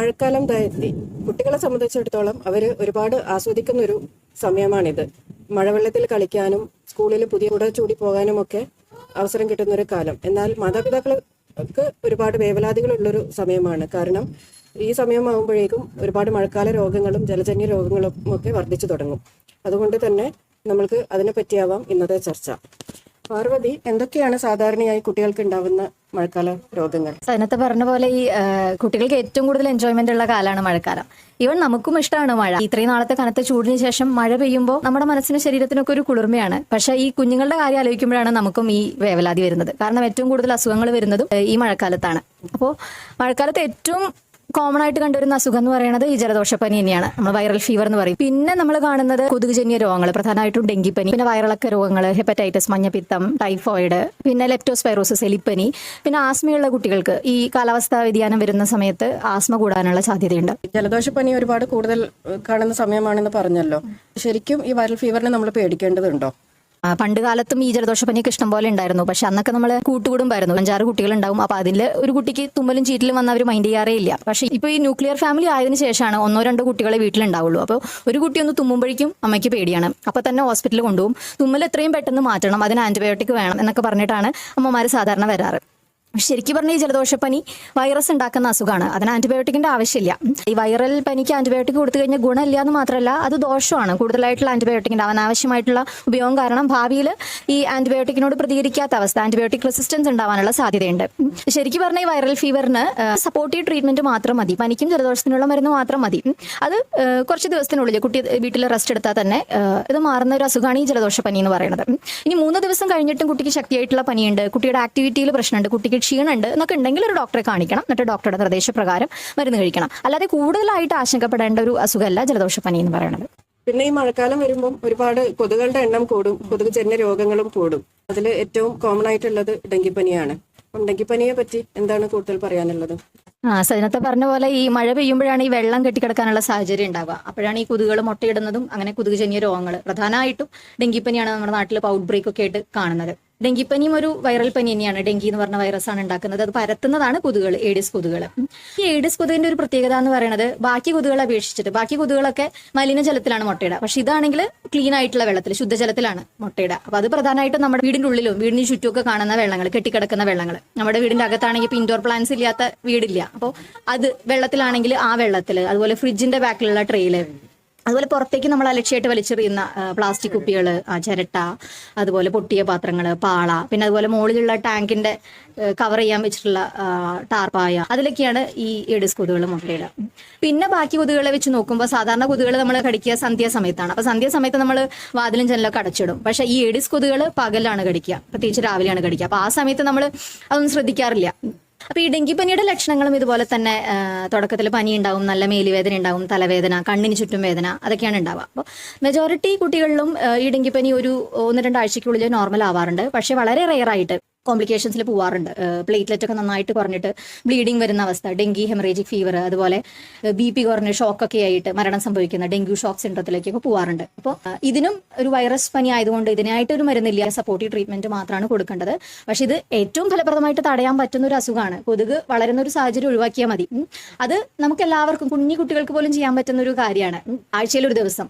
മഴക്കാലം എത്തി. കുട്ടികളെ സംബന്ധിച്ചിടത്തോളം അവർ ഒരുപാട് ആസ്വദിക്കുന്ന ഒരു സമയമാണിത്. മഴവെള്ളത്തിൽ കളിക്കാനും സ്കൂളിൽ പുതിയ കൂടെ ചൂടി പോകാനും ഒക്കെ അവസരം കിട്ടുന്ന ഒരു കാലം. എന്നാൽ മാതാപിതാക്കൾക്ക് ഒരുപാട് വേവലാതികളുള്ളൊരു സമയമാണ്. കാരണം ഈ സമയമാകുമ്പോഴേക്കും ഒരുപാട് മഴക്കാല രോഗങ്ങളും ജലജന്യ രോഗങ്ങളും ഒക്കെ വർദ്ധിച്ചു തുടങ്ങും. അതുകൊണ്ട് തന്നെ നമ്മൾക്ക് അതിനെ പറ്റിയാവാം ഇന്നത്തെ ചർച്ച. പാർവതി എന്തൊക്കെയാണ് സാധാരണയായി കുട്ടികൾക്ക് ഉണ്ടാവുന്ന മഴക്കാല രോഗങ്ങൾ? സ്ഥലത്ത് പറഞ്ഞ പോലെ ഈ കുട്ടികൾക്ക് ഏറ്റവും കൂടുതൽ എൻജോയ്മെന്റ് ഉള്ള കാലമാണ് മഴക്കാലം. ഇവൻ നമുക്കും ഇഷ്ടമാണ് മഴ. ഇത്രയും നാളത്തെ കനത്ത ചൂടിന് ശേഷം മഴ പെയ്യുമ്പോൾ നമ്മുടെ മനസ്സിനും ശരീരത്തിനൊക്കെ ഒരു കുളിർമയാണ്. പക്ഷേ ഈ കുഞ്ഞുങ്ങളുടെ കാര്യം ആലോചിക്കുമ്പോഴാണ് നമുക്കും ഈ വേവലാതി വരുന്നത്. കാരണം ഏറ്റവും കൂടുതൽ അസുഖങ്ങൾ വരുന്നതും ഈ മഴക്കാലത്താണ്. അപ്പോൾ മഴക്കാലത്ത് ഏറ്റവും കോമൺ ആയിട്ട് കണ്ടുവരുന്ന അസുഖം എന്ന് പറയുന്നത് ഈ ജലദോഷപ്പനി തന്നെയാണ്. നമ്മൾ വൈറൽ ഫീവർ എന്ന് പറയും. പിന്നെ നമ്മൾ കാണുന്നത് കൊതുകുജന്യ രോഗങ്ങൾ പ്രധാനമായിട്ടും ഡെങ്കിപ്പനി പിന്നെ വൈറലൊക്കെ രോഗങ്ങൾ ഹെപ്പറ്റൈറ്റിസ് മഞ്ഞപ്പിത്തം ടൈഫോയിഡ് പിന്നെ ലെപ്റ്റോസ്പൈറോസിസ് എലിപ്പനി പിന്നെ ആസ്മയുള്ള കുട്ടികൾക്ക് ഈ കാലാവസ്ഥാ വ്യതിയാനം വരുന്ന സമയത്ത് ആസ്മ കൂടാനുള്ള സാധ്യതയുണ്ട്. ജലദോഷപ്പനി ഒരുപാട് കൂടുതൽ കാണുന്ന സമയമാണെന്ന് പറഞ്ഞല്ലോ. ശരിക്കും ഈ വൈറൽ ഫീവറിനെ നമ്മൾ പേടിക്കേണ്ടതുണ്ടോ? പണ്ട് കാലത്തും ഈ ജലദോഷപ്പനിയൊക്കെ ഇഷ്ടം പോലെ ഉണ്ടായിരുന്നു. പക്ഷെ അന്നൊക്കെ നമ്മൾ കൂട്ടുകുടുംബായിരുന്നു. അഞ്ചാറ് കുട്ടികൾ ഉണ്ടാവും. അപ്പൊ അതിൽ ഒരു കുട്ടിക്ക് തുമ്മലും ചീറ്റിലും വന്ന അവർ മൈൻഡ് ചെയ്യാറേ ഇല്ല. പക്ഷെ ഇപ്പൊ ഈ ന്യൂക്ലിയർ ഫാമിലി ആയതിനു ശേഷമാണ് ഒന്നോ രണ്ടോ കുട്ടികളെ വീട്ടിലുണ്ടാവുള്ളൂ. അപ്പോൾ ഒരു കുട്ടി ഒന്ന് തുമ്മുമ്പോഴേക്കും അമ്മയ്ക്ക് പേടിയാണ്. അപ്പൊ തന്നെ ഹോസ്പിറ്റലിൽ കൊണ്ടുപോകും. തുമ്മൽ എത്രയും പെട്ടെന്ന് മാറ്റണം. അതിന് ആന്റിബയോട്ടിക് വേണം എന്നൊക്കെ പറഞ്ഞിട്ടാണ് അമ്മമാര് സാധാരണ വരാറ്. ശരിക്കും പറഞ്ഞ ഈ ജലദോഷപ്പനി വൈറസ് ഉണ്ടാക്കുന്ന അസുഖമാണ് അതിന് ആന്റിബയോട്ടിക്കിന്റെ ആവശ്യമില്ല. ഈ വൈറൽ പനിക്ക് ആന്റിബയോട്ടിക് കൊടുത്തു കഴിഞ്ഞാൽ ഗുണമില്ല എന്ന് മാത്രമല്ല അത് ദോഷമാണ്. കൂടുതലായിട്ടുള്ള ആന്റിബയോട്ടിക്കിന്റെ അനാവശ്യമായിട്ടുള്ള ഉപയോഗം കാരണം ഭാവിയിൽ ഈ ആന്റിബയോട്ടിക്കിനോട് പ്രതികരിക്കാത്ത അവസ്ഥ ആന്റിബയോട്ടിക് റെസിസ്റ്റൻസ് ഉണ്ടാവാനുള്ള സാധ്യതയുണ്ട്. ശരിക്കും പറഞ്ഞ ഈ വൈറൽ ഫീവറിന് സപ്പോർട്ടീവ് ട്രീറ്റ്മെന്റ് മാത്രം മതി. പനിക്കും ജലദോഷത്തിനുള്ള മരുന്ന് മാത്രം മതി. അത് കുറച്ച് ദിവസത്തിനുള്ളിൽ കുട്ടി വീട്ടിൽ റെസ്റ്റ് എടുത്താൽ തന്നെ ഇത് മാറുന്ന ഒരു അസുഖമാണ് ഈ ജലദോഷപ്പനി എന്ന് പറയുന്നത്. ഇനി മൂന്ന് ദിവസം കഴിഞ്ഞിട്ടും കുട്ടിക്ക് ശക്തിയായിട്ടുള്ള പനിയുണ്ട് കുട്ടിയുടെ ആക്ടിവിറ്റിയിൽ പ്രശ്നമുണ്ട് കുട്ടിക്ക് ക്ഷീണമുണ്ട് എന്നൊക്കെ ഉണ്ടെങ്കിൽ ഒരു ഡോക്ടറെ കാണിക്കണം എന്നിട്ട് ഡോക്ടറുടെ നിർദ്ദേശപ്രകാരം മരുന്ന് കഴിക്കണം. അല്ലാതെ കൂടുതലായിട്ട് ആശങ്കപ്പെടേണ്ട ഒരു അസുഖമല്ല ജലദോഷപ്പനി എന്ന് പറയുന്നത്. പിന്നെ ഈ മഴക്കാലം വരുമ്പം ഒരുപാട് കൊതുകളുടെ എണ്ണം കൂടും കൊതുകുജന്യ രോഗങ്ങളും കൂടും. അതിൽ ഏറ്റവും കോമൺ ആയിട്ടുള്ളത് ഡെങ്കിപ്പനിയാണ്. അപ്പം ഡെങ്കിപ്പനിയെ പറ്റി എന്താണ് കൂടുതൽ പറയാനുള്ളത്? ആ സജനത്തെ പറഞ്ഞ പോലെ ഈ മഴ പെയ്യുമ്പോഴാണ് ഈ വെള്ളം കെട്ടിക്കിടക്കാനുള്ള സാഹചര്യം ഉണ്ടാവുക. അപ്പോഴാണ് ഈ കൊതുകുകൾ മുട്ടയിടുന്നതും അങ്ങനെ കൊതുകുജന്യ രോഗങ്ങൾ. പ്രധാനമായിട്ടും ഡെങ്കിപ്പനിയാണ് നമ്മുടെ നാട്ടിൽ ഔട്ട് ബ്രേക്ക് ഒക്കെ ആയിട്ട് കാണുന്നത്. ഡെങ്കിപ്പനിയും ഒരു വൈറൽ പനി തന്നെയാണ്. ഡെങ്കി എന്ന് പറഞ്ഞ വൈറസ് ആണ് ഉണ്ടാക്കുന്നത്. അത് പരത്തുന്നതാണ് കൊതുകുകൾ ഏഡിസ് കൊതുകുകൾ. ഈ ഏഡിസ് കൊതുകിന്റെ ഒരു പ്രത്യേകത എന്ന് പറയുന്നത് ബാക്കി കൊതുകുകളെ അപേക്ഷിച്ചിട്ട്. ബാക്കി കൊതുകുകളൊക്കെ മലിനജലത്തിലാണ് മുട്ടയിടുക. പക്ഷെ ഇതാണെങ്കിൽ ക്ലീൻ ആയിട്ടുള്ള വെള്ളത്തിൽ ശുദ്ധജലത്തിലാണ് മുട്ടയിടുക. അപ്പൊ അത് പ്രധാനമായിട്ടും നമ്മുടെ വീടിന്റെ ഉള്ളിലും വീടിന് ചുറ്റുമൊക്കെ കാണുന്ന വെള്ളങ്ങൾ കെട്ടിക്കിടക്കുന്ന വെള്ളങ്ങൾ. നമ്മുടെ വീടിന്റെ അകത്താണെങ്കിൽ ഇപ്പൊ ഇൻഡോർ പ്ലാന്റ്സ് ഇല്ലാത്ത വീടില്ല. അപ്പോൾ അത് വെള്ളത്തിലാണെങ്കിൽ ആ വെള്ളത്തിൽ അതുപോലെ ഫ്രിഡ്ജിന്റെ ബാക്കിലുള്ള ട്രെയിൽ അതുപോലെ പുറത്തേക്ക് നമ്മൾ അലക്ഷ്യമായിട്ട് വലിച്ചെറിയുന്ന പ്ലാസ്റ്റിക് കുപ്പികൾ ചിരട്ട അതുപോലെ പൊട്ടിയ പാത്രങ്ങൾ പാള പിന്നെ അതുപോലെ മുകളിലുള്ള ടാങ്കിന്റെ കവർ ചെയ്യാൻ വെച്ചിട്ടുള്ള ടാർപ്പായ അതിലൊക്കെയാണ് ഈ എഡിസ് കൊതുകൾ മുട്ടയിടുക. പിന്നെ ബാക്കി കൊതുകുകളെ വെച്ച് നോക്കുമ്പോൾ സാധാരണ കൊതുകൾ നമ്മൾ കടിക്കുക സന്ധ്യാസമയത്താണ് അപ്പൊ സന്ധ്യാസമയത്ത് നമ്മൾ വാതിലും ജനലൊക്കെ അടച്ചിടും. പക്ഷെ ഈ എഡിസ് കൊതുകൾ പകലാണ് കടിക്കുക. പ്രത്യേകിച്ച് രാവിലെയാണ് കടിക്കുക. അപ്പൊ ആ സമയത്ത് നമ്മൾ അതൊന്നും ശ്രദ്ധിക്കാറില്ല. അപ്പൊ ഈ ഡെങ്കിപ്പനിയുടെ ലക്ഷണങ്ങളും ഇതുപോലെ തന്നെ തുടക്കത്തിൽ പനി ഉണ്ടാവും നല്ല മേലുവേദന ഉണ്ടാവും തലവേദന കണ്ണിന് ചുറ്റും വേദന അതൊക്കെയാണ് ഉണ്ടാവുക. അപ്പോൾ മെജോറിറ്റി കുട്ടികളിലും ഈ ഡെങ്കിപ്പനി ഒരു ഒന്ന് രണ്ടാഴ്ചയ്ക്കുള്ളിൽ നോർമൽ ആവാറുണ്ട്. പക്ഷെ വളരെ റെയർ ആയിട്ട് കോംപ്ലിക്കേഷൻസിൽ പോവാറുണ്ട്. പ്ലേറ്റ്ലെറ്റ് ഒക്കെ നന്നായിട്ട് കുറഞ്ഞിട്ട് ബ്ലീഡിങ് വരുന്ന അവസ്ഥ ഡെങ്കി ഹെമറേജിക് ഫീവർ അതുപോലെ ബി പി കുറഞ്ഞ് ഷോക്കൊക്കെ ആയിട്ട് മരണം സംഭവിക്കുന്ന ഡെങ്കു ഷോക്ക് സിൻഡ്രത്തിലേക്കൊക്കെ പോവാറുണ്ട്. അപ്പോൾ ഇതിനും ഒരു വൈറസ് പനി ആയതുകൊണ്ട് ഇതിനായിട്ട് ഒരു മരുന്നില്ല സപ്പോർട്ടീവ് ട്രീറ്റ്മെന്റ് മാത്രമാണ് കൊടുക്കേണ്ടത്. പക്ഷേ ഇത് ഏറ്റവും ഫലപ്രദമായിട്ട് തടയാൻ പറ്റുന്ന ഒരു അസുഖമാണ്. കൊതുക് വളരുന്ന ഒരു സാഹചര്യം ഒഴിവാക്കിയാൽ മതി. അത് നമുക്ക് എല്ലാവർക്കും കുഞ്ഞു കുട്ടികൾക്ക് പോലും ചെയ്യാൻ പറ്റുന്ന ഒരു കാര്യമാണ്. ആഴ്ചയിൽ ഒരു ദിവസം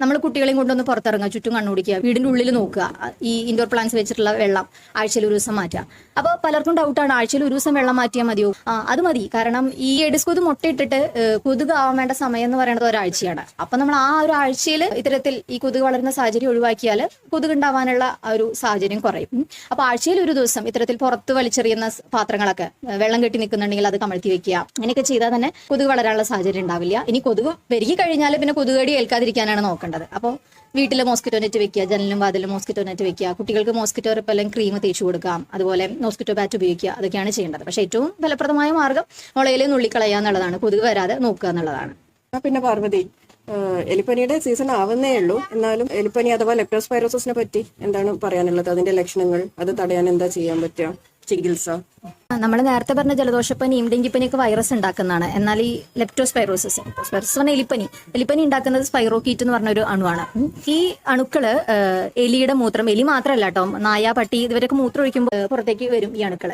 നമ്മൾ കുട്ടികളെയും കൊണ്ടൊന്ന് പുറത്തിറങ്ങുക ചുറ്റും കണ്ണുപിടിക്കുക വീടിന്റെ ഉള്ളിൽ നോക്കുക ഈ ഇൻഡോർ പ്ലാന്റ്സ് വെച്ചിട്ടുള്ള വെള്ളം ആഴ്ചയിൽ ഒരു ദിവസം മാറ്റുക അപ്പോൾ പലർക്കും ഡൗട്ടാണ് ആഴ്ചയിൽ ഒരു ദിവസം വെള്ളം മാറ്റിയാൽ മതിയോ? അത് മതി. കാരണം ഈ എഡിസ് കൊതു മുട്ടയിട്ടിട്ട് കൊതുക് ആവാൻ വേണ്ട സമയം എന്ന് പറയുന്നത് ഒരാഴ്ചയാണ്. അപ്പൊ നമ്മൾ ആ ഒരു ആഴ്ചയിൽ ഇത്തരത്തിൽ ഈ കൊതുക് വളരുന്ന സാഹചര്യം ഒഴിവാക്കിയാൽ കൊതുക് ഉണ്ടാവാനുള്ള ഒരു സാഹചര്യം കുറയും. അപ്പൊ ആഴ്ചയിൽ ഒരു ദിവസം ഇത്തരത്തിൽ പുറത്ത് വലിച്ചെറിയുന്ന പാത്രങ്ങളൊക്കെ വെള്ളം കെട്ടി നിൽക്കുന്നുണ്ടെങ്കിൽ അത് കമഴ്ത്തി വെക്കുക. അങ്ങനെയൊക്കെ ചെയ്താൽ തന്നെ കൊതുക് വളരാനുള്ള സാഹചര്യം ഉണ്ടാവില്ല. ഇനി കൊതുക് പെരുകി കഴിഞ്ഞാൽ പിന്നെ കൊതുകടി ഏൽക്കാതിരിക്കാനാണ് നോക്കേണ്ടത്. അപ്പോൾ വീട്ടിൽ മോസ്കിറ്റോ നെറ്റ് വെക്കുക ജനലും വാതിലും മോസ്കിറ്റോ നെറ്റ് വെക്കുക കുട്ടികൾക്ക് മോസ്കിറ്റോ റിപ്പല്ലൻ ക്രീം തേച്ചു കൊടുക്കാം അതുപോലെ മോസ്കിറ്റോ ബാറ്റ് ഉപയോഗിക്കുക അതൊക്കെയാണ് ചെയ്യേണ്ടത്. പക്ഷേ ഏറ്റവും ഫലപ്രദമായ മാർഗം മുളയിലെ നുള്ളിക്കളയുക എന്നുള്ളതാണ് കൊതുക് വരാതെ നോക്കുക എന്നുള്ളതാണ്. പിന്നെ പാർവതി എലിപ്പനിയുടെ സീസൺ ആവുന്നേ ഉള്ളൂ. എന്നാലും എലിപ്പനി അഥവാ ലെപ്റ്റോസ്പൈറോസിനെ പറ്റി എന്താണ് പറയാനുള്ളത്? അതിന്റെ ലക്ഷണങ്ങൾ അത് തടയാൻ എന്താ ചെയ്യാൻ പറ്റുക? ചികിത്സ? നമ്മൾ നേരത്തെ പറഞ്ഞ ജലദോഷപ്പനിയും ഡെങ്കിപ്പനിയൊക്കെ വൈറസ് ഉണ്ടാക്കുന്നതാണ്. എന്നാൽ ഈ ലെപ്റ്റോസ്പൈറോസിസ് ലെപ്റ്റോസ്പൈറോസിസ് പറഞ്ഞ എലിപ്പനി. എലിപ്പനി ഉണ്ടാക്കുന്നത് സ്പൈറോക്കീറ്റ് എന്ന് പറഞ്ഞ ഒരു അണുവാണ് ഈ അണുക്കൾ എലിയുടെ മൂത്രം എലി മാത്രമല്ല കേട്ടോ നായ പട്ടി ഇവരൊക്കെ മൂത്രം ഒഴിക്കുമ്പോൾ പുറത്തേക്ക് വരും ഈ അണുക്കൾ.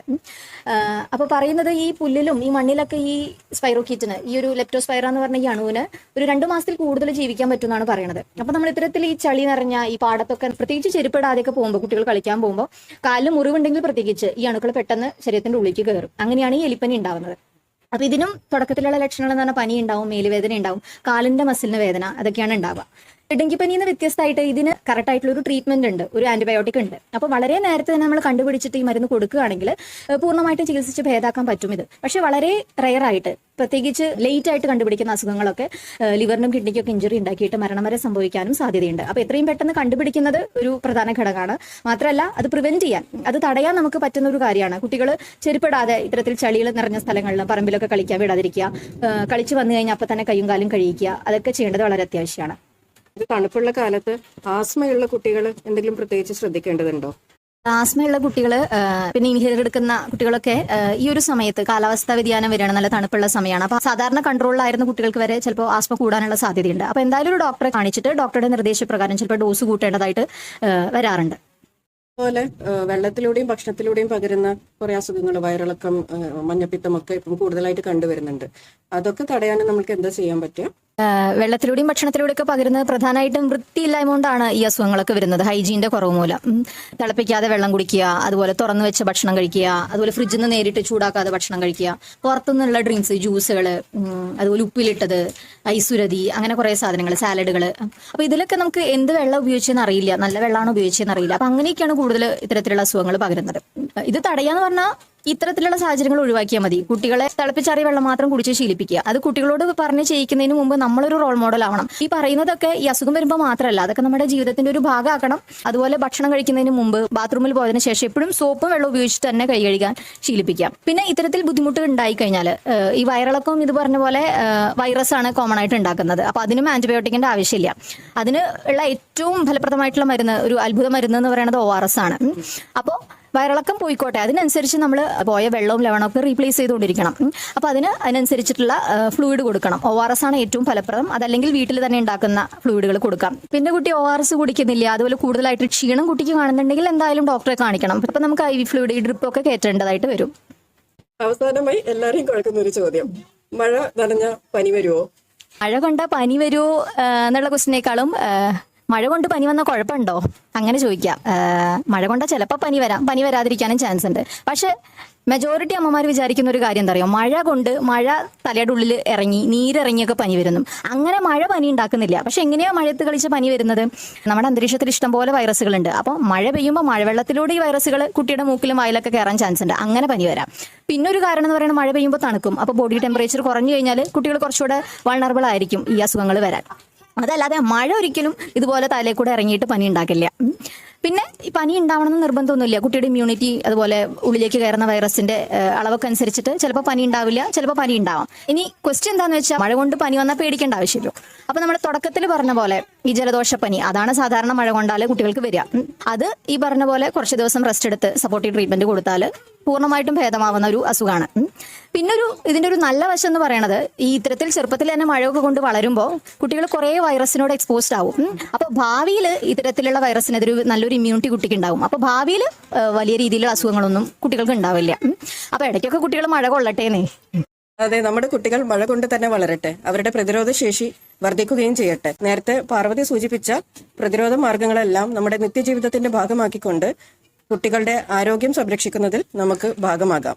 അപ്പൊ പറയുന്നത് ഈ പുല്ലിലും ഈ മണ്ണിലൊക്കെ ഈ സ്പൈറോക്കീറ്റിന് ഈ ഒരു ലെപ്റ്റോസ്പൈറ എന്ന് പറഞ്ഞ ഈ അണുവിന് ഒരു രണ്ട് മാസത്തിൽ കൂടുതൽ ജീവിക്കാൻ പറ്റും എന്നാണ് പറയുന്നത് അപ്പൊ നമ്മൾ ഇത്തരത്തിൽ ഈ ചളി നിറഞ്ഞ ഈ പാടത്തൊക്കെ പ്രത്യേകിച്ച് ചെരുപ്പിടാതെയൊക്കെ പോകുമ്പോൾ കുട്ടികൾ കളിക്കാൻ പോകുമ്പോൾ കാലിൽ മുറിവുണ്ടെങ്കിൽ പ്രത്യേകിച്ച് ഈ അണുക്കൾ പെട്ടെന്ന് ശരീരത്തിന്റെ ഉള്ളിലേക്ക് കയറും അങ്ങനെയാണ് ഈ എലിപ്പനി ഉണ്ടാവുന്നത്. അപ്പൊ ഇതിനും തുടക്കത്തിലുള്ള ലക്ഷണങ്ങൾ എന്ന് പറഞ്ഞാൽ പനി ഉണ്ടാവും മേലുവേദന ഉണ്ടാവും കാലിന്റെ മസിലിന് വേദന അതൊക്കെയാണ് ഉണ്ടാവുക. ഡെങ്കിപ്പനി വ്യത്യസ്തമായിട്ട് ഇതിന് കറക്റ്റ് ആയിട്ടുള്ള ഒരു ട്രീറ്റ്മെന്റ് ഉണ്ട് ഒരു ആന്റിബയോട്ടിക് ഉണ്ട്. അപ്പൊ വളരെ നേരത്തെ തന്നെ നമ്മൾ കണ്ടുപിടിച്ചിട്ട് ഈ മരുന്ന് കൊടുക്കുകയാണെങ്കിൽ പൂർണമായിട്ട് ചികിത്സിച്ച് ഭേദാക്കാൻ പറ്റും ഇത്. പക്ഷെ വളരെ റയർ ആയിട്ട് പ്രത്യേകിച്ച് ലേറ്റ് ആയിട്ട് കണ്ടുപിടിക്കുന്ന അസുഖങ്ങളൊക്കെ ലിവറിനും കിഡ്നിക്കും ഒക്കെ ഇഞ്ചുറി ഉണ്ടാക്കിയിട്ട് മരണം വരെ സംഭവിക്കാനും സാധ്യതയുണ്ട്. അപ്പൊ എത്രയും പെട്ടെന്ന് കണ്ടുപിടിക്കുന്നത് ഒരു പ്രധാന ഘടകമാണ്. മാത്രമല്ല അത് പ്രിവെന്റ് ചെയ്യാൻ അത് തടയാൻ നമുക്ക് പറ്റുന്ന ഒരു കാര്യമാണ്. കുട്ടികൾ ചെരുപ്പിടാതെ ഇത്തരത്തിൽ ചളികൾ നിറഞ്ഞ സ്ഥലങ്ങളിൽ പറമ്പിലൊക്കെ കളിക്കാൻ വിടാതിരിക്കുക കളിച്ച് വന്നു കഴിഞ്ഞാൽ അപ്പൊ തന്നെ കയ്യും കാലും കഴിയിക്കുക അതൊക്കെ ചെയ്യേണ്ടത് വളരെ അത്യാവശ്യമാണ്. ഇത് തണുപ്പുള്ള കാലത്ത് ആസ്മയുള്ള കുട്ടികൾ എന്തെങ്കിലും പ്രത്യേകിച്ച് ശ്രദ്ധിക്കേണ്ടതുണ്ടോ? ആസ്മയുള്ള കുട്ടികൾ പിന്നെ ഇൻഹേലർ എടുക്കുന്ന കുട്ടികളൊക്കെ ഈ ഒരു സമയത്ത് കാലാവസ്ഥാ വ്യതിയാനം വരികയാണ് നല്ല തണുപ്പുള്ള സമയമാണ്. അപ്പൊ സാധാരണ കൺട്രോളിലായിരുന്ന കുട്ടികൾക്ക് വരെ ചിലപ്പോൾ ആസ്മ കൂടാനുള്ള സാധ്യതയുണ്ട്. അപ്പൊ എന്തായാലും ഒരു ഡോക്ടറെ കാണിച്ചിട്ട് ഡോക്ടറുടെ നിർദ്ദേശപ്രകാരം ചിലപ്പോൾ ഡോസ് കൂട്ടേണ്ടതായിട്ട് വരാറുണ്ട്. അതുപോലെ വെള്ളത്തിലൂടെയും ഭക്ഷണത്തിലൂടെയും പകരുന്ന കുറെ അസുഖങ്ങൾ വയറിളക്കം മഞ്ഞപ്പിത്തം ഒക്കെ ഇപ്പം കൂടുതലായിട്ട് കണ്ടുവരുന്നുണ്ട്. അതൊക്കെ തടയാൻ നമുക്ക് എന്താ ചെയ്യാൻ പറ്റുക? വെള്ളത്തിലൂടെയും ഭക്ഷണത്തിലൂടെയൊക്കെ പകരുന്നത് പ്രധാനമായിട്ടും വൃത്തിയില്ലായ്മ കൊണ്ടാണ് ഈ അസുഖങ്ങളൊക്കെ വരുന്നത്. ഹൈജീന്റെ കുറവ് മൂലം. തിളപ്പിക്കാതെ വെള്ളം കുടിക്കുക അതുപോലെ തുറന്നു വെച്ച ഭക്ഷണം കഴിക്കുക അതുപോലെ ഫ്രിഡ്ജിൽ നിന്ന് നേരിട്ട് ചൂടാക്കാതെ ഭക്ഷണം കഴിക്കുക പുറത്തുനിന്നുള്ള ഡ്രിങ്ക്സ് ജ്യൂസുകൾ അതുപോലെ ഉപ്പിലിട്ടത് ഐസുരതി അങ്ങനെ കുറേ സാധനങ്ങൾ സാലഡുകൾ അപ്പോൾ ഇതിലൊക്കെ നമുക്ക് എന്ത് വെള്ളം ഉപയോഗിച്ചെന്ന് അറിയില്ല. നല്ല വെള്ളമാണ് ഉപയോഗിച്ചതെന്ന് അറിയില്ല. അപ്പൊ അങ്ങനെയൊക്കെയാണ് കൂടുതൽ ഇത്തരത്തിലുള്ള അസുഖങ്ങൾ പകരുന്നത്. ഇത് തടയാന്ന് പറഞ്ഞാൽ ഇത്തരത്തിലുള്ള സാഹചര്യങ്ങൾ ഒഴിവാക്കിയാൽ മതി. കുട്ടികളെ തിളപ്പിച്ചാറിയ വെള്ളം മാത്രം കുടിച്ച് ശീലിപ്പിക്കുക. അത് കുട്ടികളോട് പറഞ്ഞ് ചെയ്യിക്കുന്നതിന് മുമ്പ് നമ്മളൊരു റോൾ മോഡൽ ആവണം. ഈ പറയുന്നതൊക്കെ ഈ അസുഖം വരുമ്പോൾ മാത്രമല്ല അതൊക്കെ നമ്മുടെ ജീവിതത്തിന്റെ ഒരു ഭാഗമാക്കണം. അതുപോലെ ഭക്ഷണം കഴിക്കുന്നതിന് മുമ്പ് ബാത്റൂമിൽ പോയതിനു ശേഷം എപ്പോഴും സോപ്പും വെള്ളം ഉപയോഗിച്ച് തന്നെ കൈ കഴുകാൻ ശീലിപ്പിക്കാം. പിന്നെ ഇത്തരത്തിൽ ബുദ്ധിമുട്ട് ഉണ്ടായി കഴിഞ്ഞാൽ ഈ വയറിളക്കവും ഇത് പറഞ്ഞ പോലെ വൈറസ് ആണ് കോമൺ ആയിട്ട് ഉണ്ടാക്കുന്നത്. അപ്പൊ അതിനും ആന്റിബയോട്ടിക്കിന്റെ ആവശ്യമില്ല. അതിന് ഉള്ള ഏറ്റവും ഫലപ്രദമായിട്ടുള്ള മരുന്ന് ഒരു അത്ഭുത മരുന്ന് എന്ന് പറയുന്നത് ഒ ആർ എസ് ആണ്. അപ്പോൾ വയറിളക്കം പോയിക്കോട്ടെ. അതിനനുസരിച്ച് നമ്മൾ പോയ വെള്ളവും ലവണമൊക്കെ റീപ്ലേസ് ചെയ്തുകൊണ്ടിരിക്കണം. അപ്പോൾ അപ്പൊ അതിന് അതിനനുസരിച്ചിട്ടുള്ള ഫ്ലൂയിഡ് കൊടുക്കണം. ഒ ആർ എസ് ആണ് ഏറ്റവും ഫലപ്രദം. അതല്ലെങ്കിൽ വീട്ടിൽ തന്നെ ഉണ്ടാക്കുന്ന ഫ്ലൂയിഡുകൾ കൊടുക്കാം. പിന്നെ കുട്ടി ഒ ആർ എസ് കുടിക്കുന്നില്ല. അതുപോലെ കൂടുതലായിട്ട് ക്ഷീണം കുട്ടിക്ക് കാണുന്നുണ്ടെങ്കിൽ എന്തായാലും ഡോക്ടറെ കാണിക്കണം. അപ്പം നമുക്ക് ഐ വി ഫ്ലൂയിഡ് ഈ ഡ്രിപ്പ് ഒക്കെ കയറ്റേണ്ടതായിട്ട് വരും. അവസാനമായി എല്ലാവരെയും കുഴക്കുന്ന ഒരു ചോദ്യം. മഴ നനഞ്ഞ പനി വരുമോ മഴ കൊണ്ട പനി വരുമോ എന്നുള്ള ക്വസ്റ്റിനേക്കാളും മഴ കൊണ്ട് പനി വന്ന കുഴപ്പമുണ്ടോ? അങ്ങനെ ചോദിക്കാം. മഴ കൊണ്ട ചിലപ്പോൾ പനി വരാം. പനി വരാതിരിക്കാനും ചാൻസ് ഉണ്ട്. പക്ഷെ മെജോറിറ്റി അമ്മമാർ വിചാരിക്കുന്ന ഒരു കാര്യം എന്താ അറിയോ മഴ കൊണ്ട് മഴ തലയുടെ ഉള്ളിൽ ഇറങ്ങി നീരിറങ്ങിയൊക്കെ പനി വരുന്നു. അങ്ങനെ മഴ പനി ഉണ്ടാക്കുന്നില്ല. പക്ഷെ എങ്ങനെയാ മഴയത്ത് കളിച്ച് പനി വരുന്നത്? നമ്മുടെ അന്തരീക്ഷത്തിൽ ഇഷ്ടംപോലെ വൈറസുകളുണ്ട്. അപ്പോൾ മഴ പെയ്യുമ്പോൾ മഴവെള്ളത്തിലൂടെ ഈ വൈറസുകൾ കുട്ടിയുടെ മൂക്കിലും വായിലൊക്കെ കയറാൻ ചാൻസ് ഉണ്ട്. അങ്ങനെ പനി വരാം. പിന്നെ ഒരു കാരണം എന്ന് പറയുന്നത് മഴ പെയ്യുമ്പോൾ തണുക്കും. അപ്പോൾ ബോഡി ടെമ്പറേച്ചർ കുറഞ്ഞു കഴിഞ്ഞാൽ കുട്ടികൾ കുറച്ചുകൂടെ വൾണറബിൾ ആയിരിക്കും. ഈ അസുഖങ്ങൾ വരാൻ. അതല്ലാതെ മഴ ഒരിക്കലും ഇതുപോലെ തലയിൽ കൂടെ ഇറങ്ങിയിട്ട് പനി ഉണ്ടാക്കില്ല. പിന്നെ ഈ പനി ഉണ്ടാവണമെന്ന് നിർബന്ധമൊന്നുമില്ല. കുട്ടിയുടെ ഇമ്മ്യൂണിറ്റി അതുപോലെ ഉള്ളിലേക്ക് കയറുന്ന വൈറസിന്റെ അളവൊക്കെ അനുസരിച്ചിട്ട് ചിലപ്പോൾ പനി ഉണ്ടാവില്ല ചിലപ്പോൾ പനി ഉണ്ടാവാം. ഇനി ക്വസ്റ്റ്യൻ എന്താന്ന് വെച്ചാൽ മഴ കൊണ്ട് പനി വന്നാൽ പേടിക്കേണ്ട ആവശ്യമില്ല. അപ്പൊ നമ്മൾ തുടക്കത്തിൽ പറഞ്ഞ പോലെ ഈ ജലദോഷ പനി അതാണ് സാധാരണ മഴ കൊണ്ടാൽ കുട്ടികൾക്ക് വരിക. അത് ഈ പറഞ്ഞ പോലെ കുറച്ച് ദിവസം റെസ്റ്റ് എടുത്ത് സപ്പോർട്ടീവ് ട്രീറ്റ്മെന്റ് കൊടുത്താൽ പൂർണമായിട്ടും ഭേദമാവുന്ന ഒരു അസുഖമാണ് ഒരു ഇതിന്റെ ഒരു നല്ല വശം എന്ന് പറയുന്നത് ഈ ഇത്തരത്തിൽ ചെറുപ്പത്തിൽ തന്നെ മഴയൊക്കെ കൊണ്ട് വളരുമ്പോൾ കുട്ടികൾ കുറേ വൈറസിനോട് എക്സ്പോസ്ഡ് ആവും. അപ്പോൾ അപ്പൊ ഭാവിയിൽ ഇത്തരത്തിലുള്ള വൈറസിനെതിരെ നല്ലൊരു ഇമ്മ്യൂണിറ്റി കുട്ടിക്ക് ഉണ്ടാവും അപ്പൊ ഭാവിയിൽ വലിയ രീതിയിലുള്ള അസുഖങ്ങളൊന്നും കുട്ടികൾക്ക് ഉണ്ടാവില്ല. അപ്പോൾ അപ്പൊ ഇടയ്ക്കൊക്കെ കുട്ടികൾ മഴ കൊള്ളട്ടേന്നേ. അതെ നമ്മുടെ കുട്ടികൾ മഴ കൊണ്ട് തന്നെ വളരട്ടെ. അവരുടെ പ്രതിരോധ ശേഷി വർദ്ധിക്കുകയും ചെയ്യട്ടെ. നേരത്തെ പാർവതി സൂചിപ്പിച്ച പ്രതിരോധ മാർഗങ്ങളെല്ലാം നമ്മുടെ നിത്യജീവിതത്തിന്റെ ഭാഗമാക്കിക്കൊണ്ട് കുട്ടികളുടെ ആരോഗ്യം സംരക്ഷിക്കുന്നതിൽ നമുക്ക് ഭാഗമാകാം.